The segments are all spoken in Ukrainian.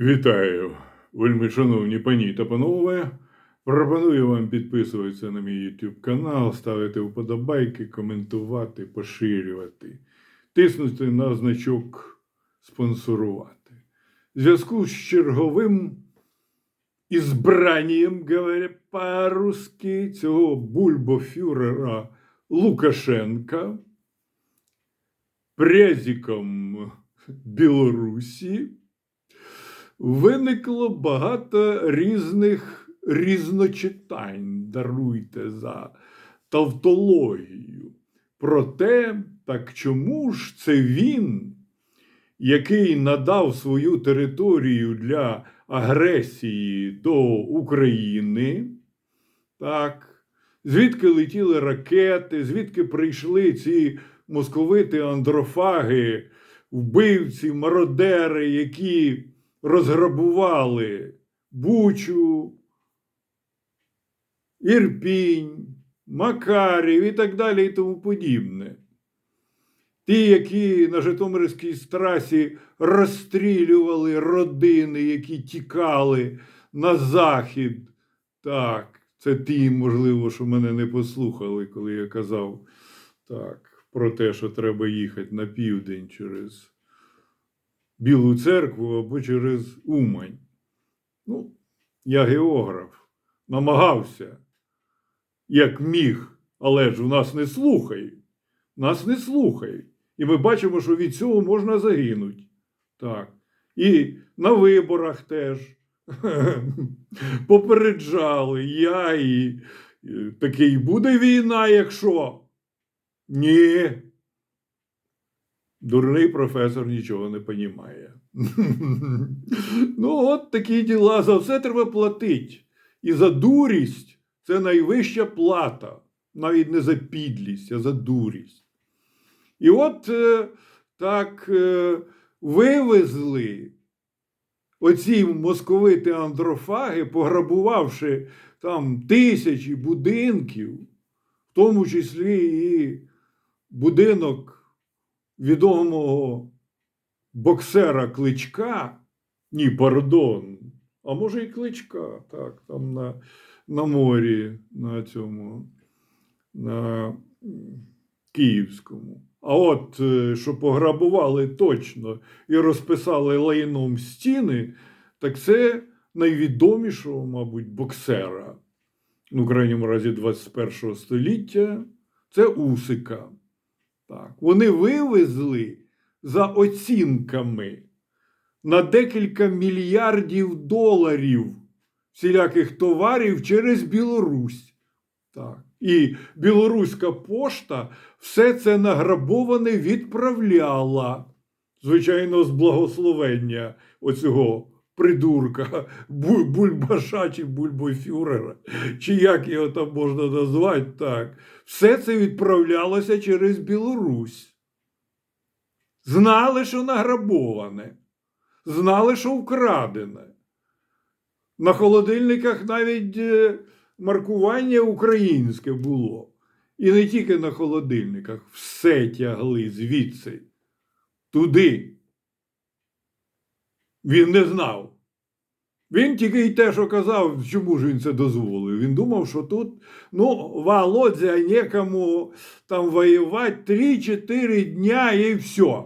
Вітаю, вельми шановні пані та панове. Пропоную вам підписуватися на мій YouTube канал, ставити вподобайки, коментувати, поширювати, тиснути на значок спонсорувати. В зв'язку з черговим ізбранням, говоря по-русски, цього бульбофюрера Лукашенка, презиком Білорусі виникло багато різних різночитань, даруйте за тавтологію. Проте, так чому ж це він, який надав свою територію для агресії до України, так, звідки летіли ракети, звідки прийшли ці московити андрофаги, вбивці, мародери, які розграбували Бучу, Ірпінь, Макарів і так далі і тому подібне. Ті, які на Житомирській трасі розстрілювали родини, які тікали на захід. Так, це ті, можливо, що мене не послухали, коли я казав так, про те, що треба їхати на південь через Білу церкву або через Умань. Ну, я географ, намагався, як міг, але ж в нас не слухають. Нас не слухають. І ми бачимо, що від цього можна загинути. Так. І на виборах теж попереджали я і і такий буде війна, якщо. Ні. Дурний професор нічого не понімає. ну, от такі діла. За все треба платити. І за дурість це найвища плата. Навіть не за підлість, а за дурість. І от е, так е, вивезли оці московити андрофаги, пограбувавши там тисячі будинків, в тому числі і будинок відомого боксера Кличка, ні, пардон, а може і Кличка, так, там на, на морі, на цьому, на Київському. А от е, що пограбували точно і розписали лайном стіни, так це найвідомішого, мабуть, боксера, ну, в крайньому разі 21 століття, це Усика. Так, вони вивезли за оцінками на декілька мільярдів доларів всіляких товарів через Білорусь. Так. І білоруська пошта все це награбоване відправляла, звичайно, з благословення оцього придурка, Бу- бульбаша чи бульбофюрера, чи як його там можна назвати так. Все це відправлялося через Білорусь. Знали, що награбоване, знали, що вкрадене. На холодильниках навіть е, маркування українське було. І не тільки на холодильниках, все тягли звідси, туди. Він не знав. Він тільки й те, що казав, чому ж він це дозволив. Він думав, що тут, ну, Володя, некому там воювати 3-4 дня і все.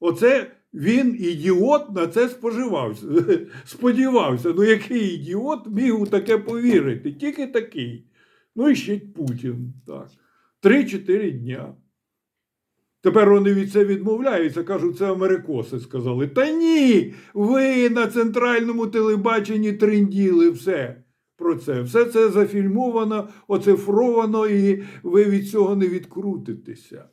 Оце він, ідіот, на це споживався. сподівався. Ну, який ідіот міг у таке повірити? Тільки такий. Ну і ще Путін. Так. 3-4 дня. Тепер вони від це відмовляються, кажуть, це америкоси сказали. Та ні, ви на центральному телебаченні тренділи все про це. Все це зафільмовано, оцифровано, і ви від цього не відкрутитеся.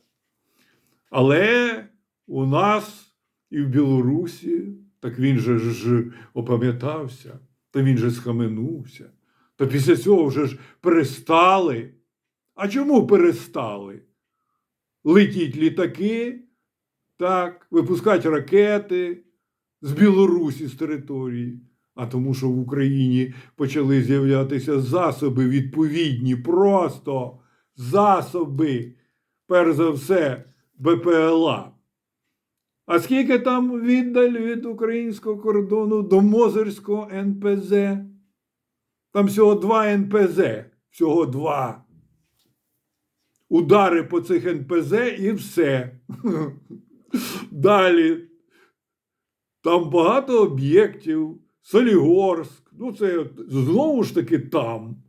Але у нас і в Білорусі, так він же ж опам'ятався, та він же схаменувся. Та після цього вже ж перестали. А чому перестали? Летіть літаки, так, випускати ракети з Білорусі з території, а тому, що в Україні почали з'являтися засоби відповідні, просто засоби, перш за все, БПЛА. А скільки там віддаль від українського кордону до Мозерського НПЗ? Там всього два НПЗ. Всього два. Удари по цих НПЗ і все. Далі. Там багато об'єктів. Солігорськ. Ну, це знову ж таки там.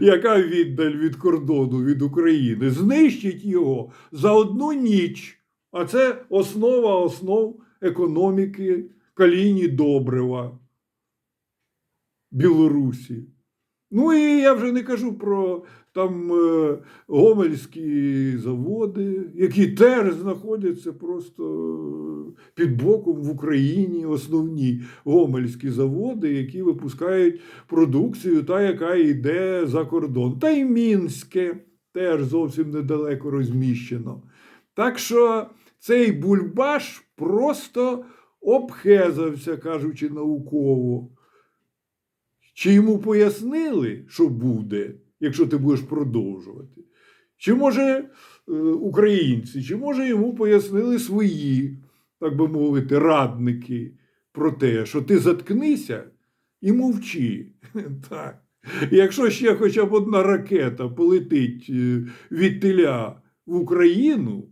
Яка віддаль від кордону від України? Знищить його за одну ніч. А це основа основ економіки Каліні Добрива Білорусі. Ну і я вже не кажу про там е, гомельські заводи, які теж знаходяться просто під боком в Україні, основні гомельські заводи, які випускають продукцію, та яка йде за кордон. Та й Мінське теж зовсім недалеко розміщено. Так що цей бульбаш просто обхезався, кажучи науково. Чи йому пояснили, що буде, якщо ти будеш продовжувати? Чи може е, українці, чи може йому пояснили свої, так би мовити, радники про те, що ти заткнися і мовчи. Так. Якщо ще хоча б одна ракета полетить е, від теля в Україну,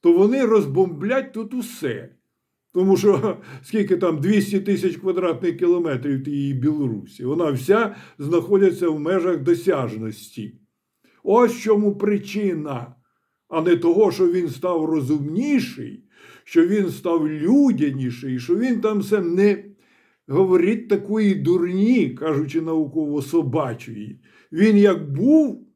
то вони розбомблять тут усе. Тому що скільки там 200 тисяч квадратних кілометрів тієї Білорусі, вона вся знаходиться в межах досяжності. Ось чому причина, а не того, що він став розумніший, що він став людяніший, що він там все не говорить такої дурні, кажучи науково собачої. Він як був.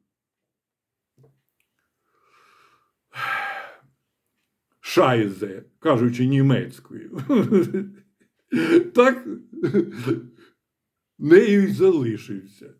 Шайзе, кажучи німецькою. Так нею й залишився.